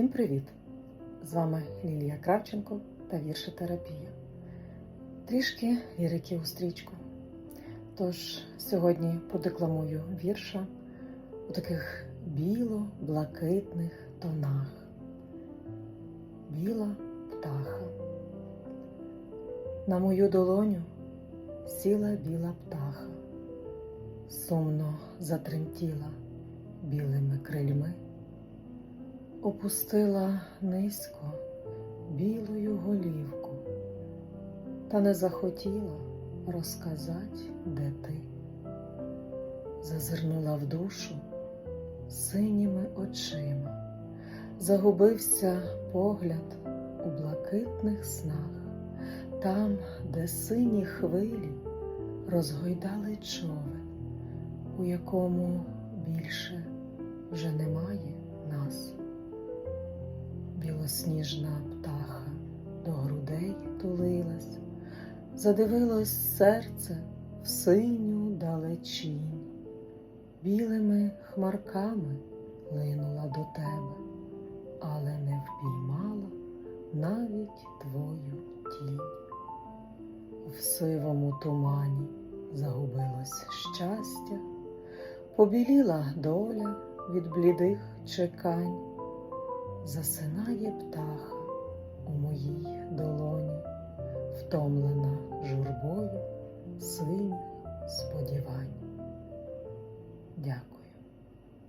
Всім привіт! З вами Лілія Кравченко та віршотерапія. Трішки лірики у стрічку. Тож сьогодні подекламую вірша у таких біло-блакитних тонах. Біла птаха. На мою долоню сіла біла птаха, сумно затремтіла білими крильми опустила низько білою голівку, та не захотіла розказати, де ти. Зазирнула в душу синіми очима, загубився погляд у блакитних снах, там, де сині хвилі розгойдали човен, у якому більше вже немає нас білосніжна птаха до грудей тулилась, задивилось серце в синю далечінь, білими хмарками линула до тебе, але не впіймала навіть твою тінь. В сивому тумані загубилось щастя, побіліла доля від блідих чекань засинає птаха у моїй долоні, втомлена журбою синіх сподівань. Дякую.